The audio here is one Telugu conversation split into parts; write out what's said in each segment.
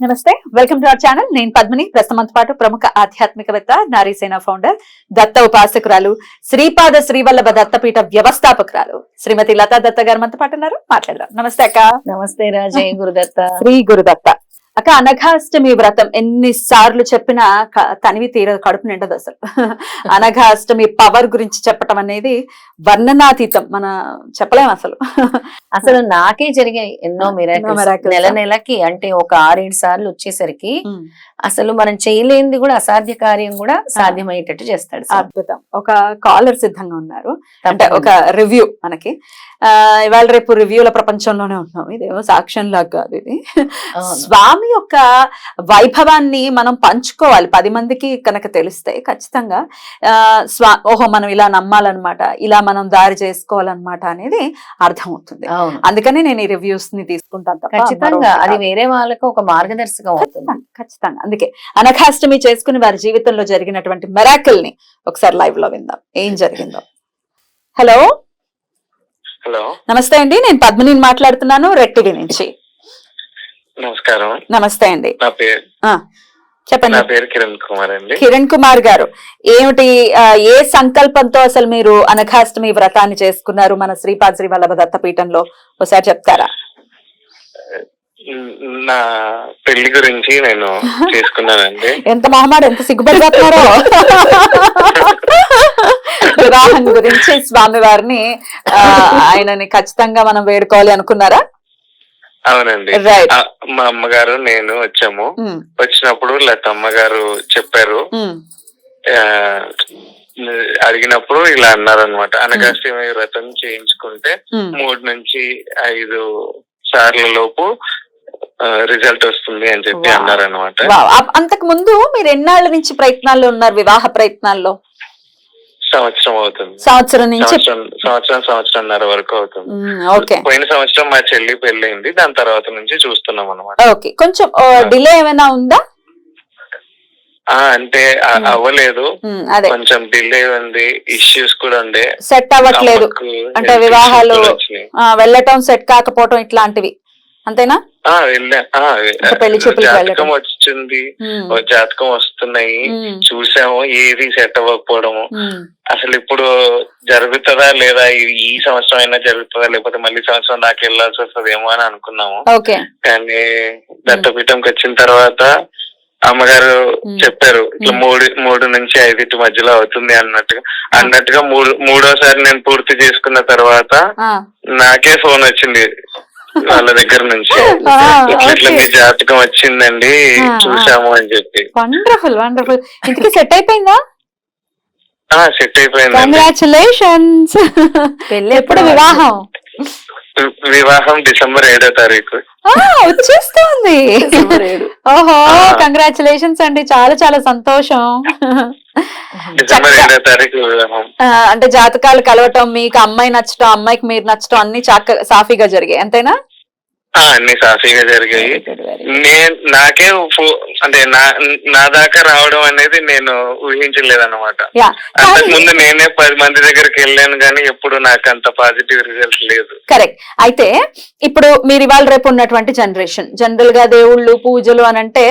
నమస్తే వెల్కమ్ టు అవర్ ఛానల్. నేను పద్మిని. ప్రస్తుతంతో పాటు ప్రముఖ ఆధ్యాత్మికవేత్త నారీసేన ఫౌండర్ దత్త ఉపాసకురాలు శ్రీపాద శ్రీవల్లభ దత్తపీఠ వ్యవస్థాపకురాలు. శ్రీమతి లతా దత్త గారు మనతో పాటు ఉన్నారు. మాట్లాడదాం. నమస్తే అక్క. నమస్తే రాజే గురుదత్త. శ్రీ గురుదత్త. అక్క అనఘాష్టమి వ్రతం ఎన్ని సార్లు చెప్పినా తనివి తీరదు కడుపు నిండదు అసలు. అనఘాష్టమి పవర్ గురించి చెప్పటం అనేది వర్ణనాతీతం. మన చెప్పలేం అసలు. అసలు నాకే జరిగాయి ఎన్నో మిరాకిల్స్. నెల నెలకి అంటే ఒక ఆరేడు సార్లు వచ్చేసరికి అసలు మనం చేయలేనిది కూడా అసాధ్య కార్యం కూడా సాధ్యమయ్యేటట్టు చేస్తాడు స్వామి. అద్భుతం. ఒక కాలర్ సిద్ధంగా ఉన్నారు. అంటే ఒక. రివ్యూ మనకి. ఆ ఇవాళ రేపు రివ్యూల ప్రపంచంలోనే ఉన్నాం ఇదేమో సాక్ష్యం లాగా కాదు ఇది. అవును. స్వామి యొక్క వైభవాన్ని మనం పంచుకోవాలి. పది మందికి కనుక తెలిస్తే ఖచ్చితంగా ఆ స్వా ఓహో మనం ఇలా నమ్మాలన్నమాట ఇలా మనం దారి చేసుకోవాలన్నమాట అనేది అర్థమవుతుంది. అందుకని నేను ఈ రివ్యూస్ని తీసుకుంటాను ఖచ్చితంగా. అది. వేరే వాళ్ళకు ఒక మార్గదర్శకం అవుతుంది. ఖచ్చితంగా ఖచ్చితంగా. అందుకే అనఘాష్టమి చేసుకుని వారి జీవితంలో జరిగినటువంటి మెరాకిల్ని ఒకసారి లైవ్లో విందాం. ఏం జరిగిందో. హలో హలో నమస్తే అండి. నేను పద్మిని మాట్లాడుతున్నాను రెడ్ టీవీ నుంచి. నమస్కారం. నమస్తే అండి. నా పేరు ఆ, చెప్పండి. నా పేరు కిరణ్ కుమార్ అండి. కిరణ్ కుమార్ గారు ఏమిటి ఏ సంకల్పంతో అసలు మీరు అనఘాష్టమి వ్రతాన్ని చేసుకున్నారు మన శ్రీపాద శ్రీ వల్లభ దత్తపీఠంలో? ఒకసారి చెప్తారా? న- పెళ్ళి గురించి నేను చేసుకున్నానండి. ఎంత మొహమాట ఎంత సిగ్గుపడిపోతున్నారో వివాహం గురించి స్వామి వారిని ఆయనని ఖచ్చితంగా మనం వేడుకోవాలి అనుకున్నారా? అవునండి. మా అమ్మగారు నేను వచ్చాము. ఉమ్, వచ్చినప్పుడు లత అమ్మగారు చెప్పారు. ఆ, అడిగినప్పుడు ఇలా అన్నారు అనమాట అనగాష్టమి వ్రతం చేయించుకుంటే. మూడు నుంచి ఐదు సార్ల లోపు రిజల్ట్ వస్తుంది అని చెప్పి. అన్నారు అనమాట అంతకు ముందు మీరు ఎన్నాళ్ళ నుంచి ప్రయత్నాల్లో ఉన్నారు వివాహ ప్రయత్నాల్లో? సంవత్సరం అవుతుంది. సంవత్సరం నుంచి సంవత్సరం సంవత్సరం సంవత్సరంన్నర వరకు అవుతుంది. ఓకే. పోయిన సంవత్సరం మా చెల్లి పెళ్ళయింది దాని తర్వాత నుంచి చూస్తున్నాం అనమాట ఓకే కొంచెం డిలే ఏమైనా ఉందా? అంటే. అవ్వలేదు. కొంచెం డిలే ఉంది ఇష్యూస్ కూడా ఉండే. సెట్ అవ్వట్లేదు. అంటే వివాహాలు వెళ్ళటం సెట్ కాకపోవటం ఇట్లాంటివి. అంతేనా? పెళ్ళి జాతకం. వచ్చింది. జాతకం వస్తున్నాయి. చూసాము ఏది సెట్ అవ్వకపోవడము. అసలు ఇప్పుడు జరుగుతుందా లేదా? ఈ- సంవత్సరం అయినా జరుగుతుందా? లేకపోతే మళ్ళీ సంవత్సరం దాకా వెళ్ళాల్సి వస్తుందేమో అని అనుకున్నాము. ఓకే. కానీ దత్తపీఠంకి వచ్చిన తర్వాత అమ్మగారు. చెప్పారు ఇట్లా. మూడు మూడు నుంచి ఐదింటి మధ్యలో అవుతుంది అన్నట్టుగా. అన్నట్టుగా మూడు మూడోసారి నేను పూర్తి చేసుకున్న తర్వాత నాకే ఫోన్ వచ్చింది. వాళ్ళ దగ్గర నుంచి. ఇట్లా. మీ జాతకం వచ్చిందండి. చూసాము అని చెప్పి. వండర్ఫుల్ వండర్ఫుల్ ఇంతకీ సెట్ అయిపోయిందా? ఆ సెట్ అయిపోయిందండి. కంగ్రాచులేషన్స్ ఎప్పుడు వివాహం? వివాహం డిసెంబర్ ఏడో తారీఖు. వచ్చేస్తోంది. ఓహో. కంగ్రాచులేషన్స్ అండి. చాలా చాలా సంతోషం. అంటే జాతకాలు కలవటం మీకు అమ్మాయి నచ్చటం అమ్మాయికి మీరు నచ్చటం అన్ని చాక సాఫీగా జరిగాయి. అంతేనా? అన్ని సాఫీగా జరిగాయి. నేను నాకే అంటే నా నా దాకా రావడం అనేది నేను ఊహించలేదన్నమాట. అంతకు కానీ- ముందు నేనే పది మంది దగ్గరికి వెళ్ళాను కానీ ఎప్పుడు నాకు అంత పాజిటివ్ రిజల్ట్ లేదు. కరెక్ట్ అయితే ఇప్పుడు మీరు ఇవాళ రేపు ఉన్నటువంటి జనరేషన్ జనరల్గా దేవుళ్ళు పూజలు అని అంటే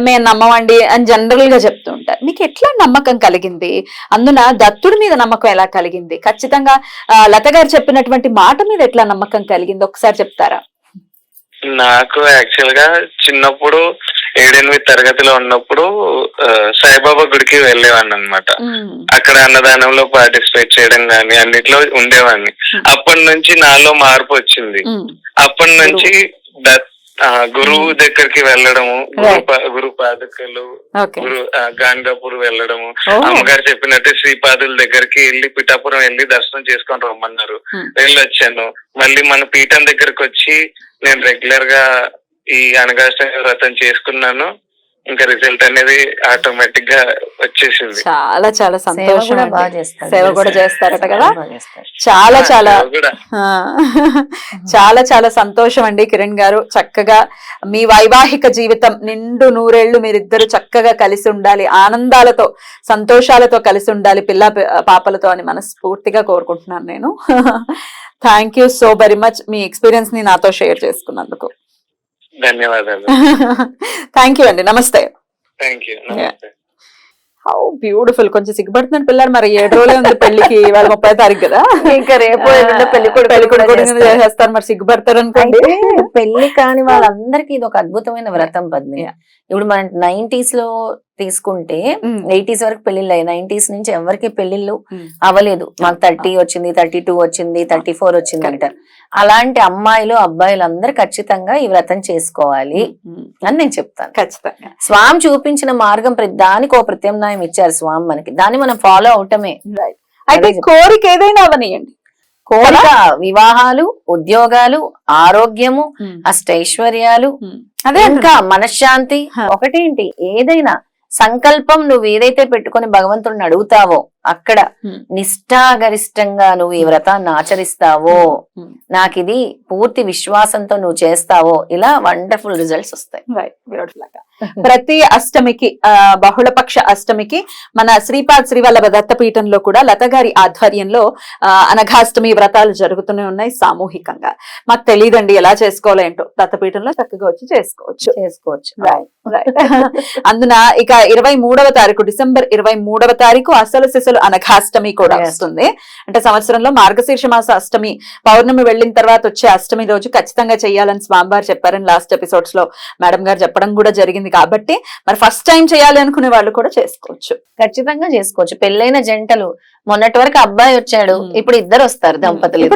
మేము నమ్మమండి అని జనరల్గా చెప్తూ ఉంటారు. మీకు ఎట్లా నమ్మకం కలిగింది? అందున దత్తుడి మీద నమ్మకం ఎలా కలిగింది? ఖచ్చితంగా లత గారు చెప్పినటువంటి మాట మీద ఎట్లా నమ్మకం కలిగింది? ఒకసారి చెప్తారా? నాకు యాక్చువల్గా చిన్నప్పుడు ఏడెనిమిది తరగతిలో ఉన్నప్పుడు సాయిబాబా గుడికి వెళ్ళేవాడిని అనమాట అక్కడ అన్నదానంలో పార్టిసిపేట్ చేయడం గానీ అన్నిట్లో ఉండేవాడిని. అప్పటి నుంచి నాలో మార్పు వచ్చింది. అప్పటి నుంచి గురువు దగ్గరికి వెళ్ళడము గురు పాదకలు గురు ఆ, గాంగాపూర్ వెళ్ళడము. Oh. అమ్మగారు చెప్పినట్టు శ్రీపాదుల దగ్గరికి వెళ్ళి పిఠాపురం వెళ్ళి దర్శనం చేసుకొని రమ్మన్నారు. Hmm. వెళ్ళి వచ్చాను మళ్ళీ మన పీఠం దగ్గరకు వచ్చి నేను రెగ్యులర్గా ఈ అనగాష్టమి వ్రతం చేసుకున్నాను. ఇంకా రిజల్ట్ అనేది ఆటోమేటిక్గా వచ్చేసింది. చాలా చాలా సేవ సంతోషం సేవ కూడా చేస్తారట కదా. చాలా చాలా. చాలా చాలా సంతోషం అండి కిరణ్ గారు. చక్కగా మీ వైవాహిక జీవితం నిండు నూరేళ్ళు మీరిద్దరు చక్కగా కలిసి ఉండాలి. ఆనందాలతో సంతోషాలతో కలిసి ఉండాలి పిల్ల పాపలతో అని మనస్ఫూర్తిగా కోరుకుంటున్నాను నేను. Thank you so very much మీ ఎక్స్పీరియన్స్ని నాతో షేర్ చేసుకున్నందుకు. ధన్యవాదాలు. థ్యాంక్ యూ అండి. నమస్తే. థ్యాంక్ యూ నమస్తే. హౌ బ్యూటిఫుల్ కొంచెం సిగ్గుపడుతున్నాడు పిల్లలు. మరి ఏడు రోజులే ఉంది పెళ్ళికి వాళ్ళ ముప్పై తారీఖు కదా. ఇంకా రేపు పెళ్ళి కొడుకు పెళ్ళి కొడుకు చేస్తారు. చేస్తారు మరి సిగ్గుపడతారు అనుకోండి. అయితే పెళ్ళి కాని వాళ్ళందరికీ ఇది ఒక అద్భుతమైన వ్రతం పద్మి Yeah. ఇప్పుడు మన నైన్టీస్లో తీసుకుంటే. ఎయిటీస్ వరకు పెళ్ళిళ్ళు అయ్యాయి. నైన్టీస్ నుంచి ఎవరికి పెళ్ళిళ్ళు. అవ్వలేదు. మాకు థర్టీ వచ్చింది థర్టీ టూ వచ్చింది థర్టీ ఫోర్ వచ్చింది అంటారు. అలాంటి అమ్మాయిలు అబ్బాయిలు అందరు ఖచ్చితంగా ఈ వ్రతం చేసుకోవాలి అని నేను చెప్తాను. ఖచ్చితంగా. స్వామి చూపించిన మార్గం ప్రతి దానికి ఓ ప్రత్యామ్నాయం ఇచ్చారు స్వామి మనకి. దాన్ని మనం ఫాలో అవటమే. అయితే కోరిక ఏదైనా అవనియండి. కోరిక వివాహాలు ఉద్యోగాలు ఆరోగ్యము అష్టైశ్వర్యాలు అదే ఇంకా? మనశ్శాంతి. ఒకటేంటి ఏదైనా సంకల్పం నువ్వు ఏదైతే పెట్టుకొని భగవంతుడిని అడుగుతావో అక్కడ. నిష్ఠాగరిష్టంగా నువ్వు ఈ వ్రతాన్ని ఆచరిస్తావో. నాకు ఇది పూర్తి విశ్వాసంతో నువ్వు చేస్తావో ఇలా వండర్ఫుల్ రిజల్ట్స్ వస్తాయి. అక్క. ప్రతి అష్టమికి ఆ, బహుళపక్ష అష్టమికి మన శ్రీపాద్ శ్రీవల్లభ దత్తపీఠంలో కూడా లత గారి ఆధ్వర్యంలో అనఘాష్టమి వ్రతాలు జరుగుతూనే ఉన్నాయి సామూహికంగా. మాకు తెలియదండి ఎలా చేసుకోవాలో ఏంటో. దత్తపీఠంలో చక్కగా వచ్చి చేసుకోవచ్చు. చేసుకోవచ్చు. అందున ఇక ఇరవై మూడవ తారీఖు డిసెంబర్ ఇరవై మూడవ తారీఖు అసలు సిసలు అనఘాష్టమి కూడా. వస్తుంది. అంటే సంవత్సరంలో మార్గశీర్ష మాస అష్టమి పౌర్ణమి వెళ్ళిన తర్వాత వచ్చే అష్టమి రోజు ఖచ్చితంగా చేయాలని స్వామివారు చెప్పారని లాస్ట్ ఎపిసోడ్స్లో మేడం గారు చెప్పడం కూడా జరిగింది. కాబట్టి మరి ఫస్ట్ టైం చేయాలి అనుకునే వాళ్ళు కూడా చేసుకోవచ్చు ఖచ్చితంగా చేసుకోవచ్చు పెళ్ళైన జంటలు మొన్నటి వరకు అబ్బాయి వచ్చాడు. ఇప్పుడు ఇద్దరు వస్తారు దంపతులు.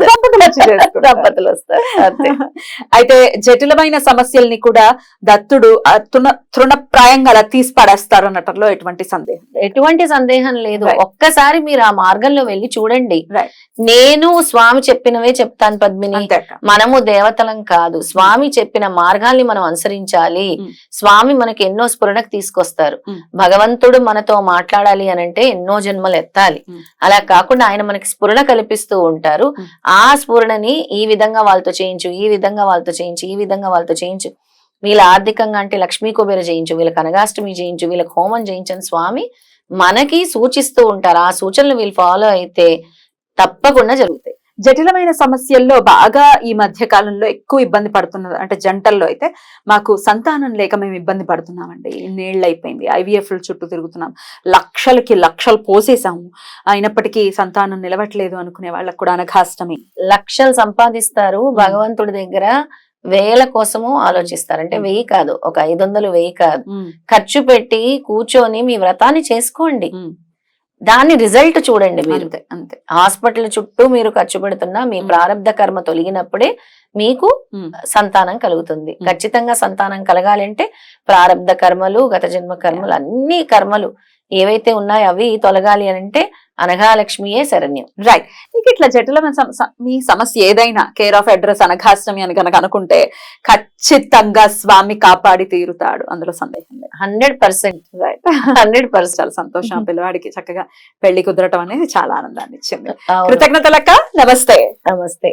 దంపతులు వస్తారు అయితే జటిలమైన సమస్యల్ని కూడా దత్తుడు తృణప్రాయంగా అలా తీసి పడేస్తారు అనటంలో ఎటువంటి సందేహం. ఎటువంటి సందేహం లేదు. ఒక్కసారి మీరు ఆ మార్గంలో వెళ్ళి చూడండి. నేను స్వామి చెప్పినవే చెప్తాను పద్మిని. మనము దేవతలం కాదు స్వామి చెప్పిన మార్గాల్ని మనం అనుసరించాలి. స్వామి మనకి ఎన్నో స్ఫురణకు తీసుకొస్తారు. భగవంతుడు మనతో మాట్లాడాలి అని అంటే ఎన్నో జన్మలు ఎత్తాలి. అలా కాకుండా ఆయన మనకి స్ఫురణ కల్పిస్తూ ఉంటారు. ఆ స్ఫురణని ఈ విధంగా వాళ్ళతో చేయించు ఈ విధంగా వాళ్ళతో చేయించు ఈ విధంగా వాళ్ళతో చేయించు వీళ్ళ ఆర్థికంగా అంటే లక్ష్మీ కుబేర చేయించు వీళ్ళకి అనగాష్టమి చేయించు వీళ్ళకి హోమం చేయించని స్వామి మనకి సూచిస్తూ ఉంటారు ఆ సూచనలు వీళ్ళు ఫాలో అయితే తప్పకుండా జరుగుతాయి జటిలమైన సమస్యల్లో బాగా ఈ మధ్య కాలంలో ఎక్కువ ఇబ్బంది పడుతున్నది అంటే జంటల్లో అయితే మాకు సంతానం లేక మేము ఇబ్బంది పడుతున్నామండి. ఇన్నేళ్ళు అయిపోయింది ఐవీఎఫ్ చుట్టూ తిరుగుతున్నాం. లక్షలకి లక్షలు పోసేసాము అయినప్పటికీ సంతానం నిలవట్లేదు అనుకునే వాళ్ళకు కూడా అనఘాష్టమి. లక్షలు సంపాదిస్తారు భగవంతుడి దగ్గర వేల కోసము ఆలోచిస్తారు. అంటే వెయ్యి కాదు ఒక ఐదు వందలు వెయ్యి కాదు. ఖర్చు పెట్టి కూర్చొని మీ వ్రతాన్ని చేసుకోండి. దాని రిజల్ట్ చూడండి మీరు అంతే హాస్పిటల్ చుట్టూ మీరు ఖర్చు పెడుతున్నా మీ మ్మ్. ప్రారంధ కర్మ తొలగినప్పుడే మీకు. సంతానం కలుగుతుంది. ఖచ్చితంగా సంతానం కలగాలంటే ప్రారంధ కర్మలు గత జన్మ కర్మలు అన్ని కర్మలు ఏవైతే ఉన్నాయో అవి తొలగాలి అని అంటే అనఘాలక్ష్మియే శరణ్యం. రైట్ ఇక ఇట్లా స- మీ సమస్య ఏదైనా కేర్ ఆఫ్ అడ్రస్ అనఘాష్టమి అని కనుక అనుకుంటే ఖచ్చితంగా స్వామి కాపాడి తీరుతాడు. అందులో సందేహం లేదు. Hundred percent. Right hundred percent. చాలా సంతోషం. పిల్లవాడికి చక్కగా పెళ్ళి కుదరటం అనేది చాలా ఆనందాన్ని ఇచ్చింది. కృతజ్ఞతలక్క. నమస్తే. నమస్తే.